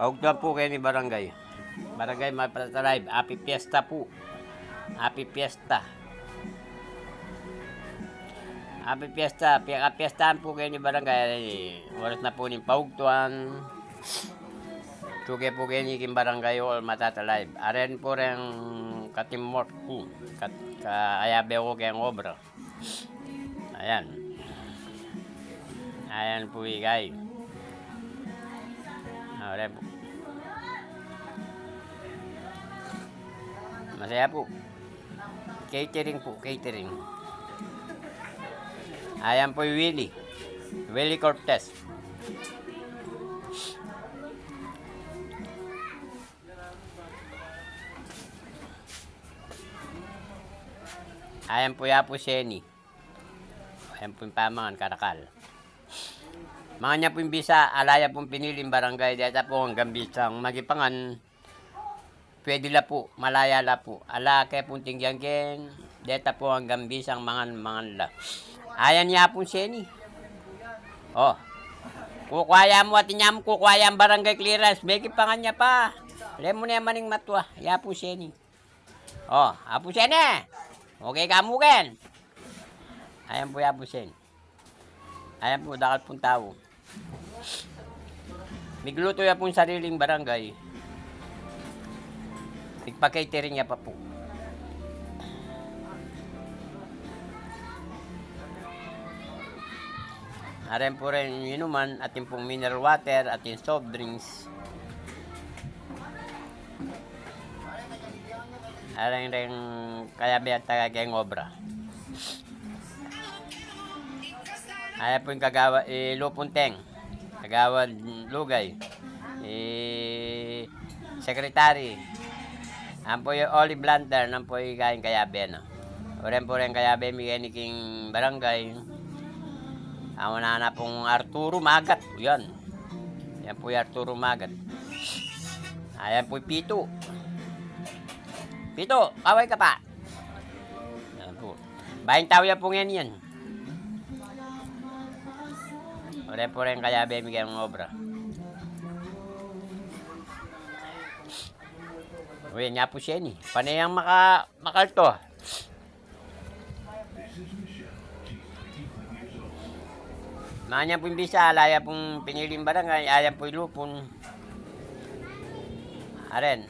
Kaugtuan po kayo ni Barangay. Barangay Mapalata Live. Happy Fiesta po. Happy Fiesta. Happy Fiesta. Piyestahan po kayo ni Barangay. Oras na po ni Paugtuan. Suge po kayo ni Kim Barangay o Matata Live. Aren po rin katimort po. Kat, kaayabe ko kayong obra. Ayan. Ayan po ikay. Aren po. Masaya po. Catering po, catering. Ayan po yung Willie. Willie Cortez. Ayan po ya po Sheni. Ayan po yung pamangan, karakal. Mga niya po yung bisa, alaya pong piniling barangay, data po hanggang bisang magipangan, pwede la po, malaya la po. Ala kay pong tingyangkin, data po hanggang bisang mangan mangan la. Ayan niya po Sheni. Oh, kukwaya mo at inyam kukwaya ang barangay clearance, may kipangan niya pa. Alam mo na maning matwa, ya po Sheni. Oh, apo Sheni. Okay ka mo ken. Ayan po ya po Sheni. Ayan po, dakal pong tao. Migluto ya pong sariling barangay. Tigpa-catering niya pa po. Aren po rin yung inuman, ating pong mineral water, ating soft drinks. Aren rin kaya taga kayong obra. Ayan po yung kagawa, eh, Lupunteng, kagawa Lugay, eh, Secretary, Ayan po yung Olive Blanter, nan po yung kain kayabe, no. Oren po rin kayabe, migay ni King Barangay. Ang na na pong Arturo Magat, yan. Yan po yung Arturo Magat. Ayan po yung Pito. Pito, kaway ka pa. Yan po. Bayin tao yan po yan yan. Oren po rin kayabe, migay ng obra. Uy, nga po siya ni. Panay ang maka, makalto. Manya po yung bisa, alaya pong piniling barangay, ayan po yung lupon. Aren,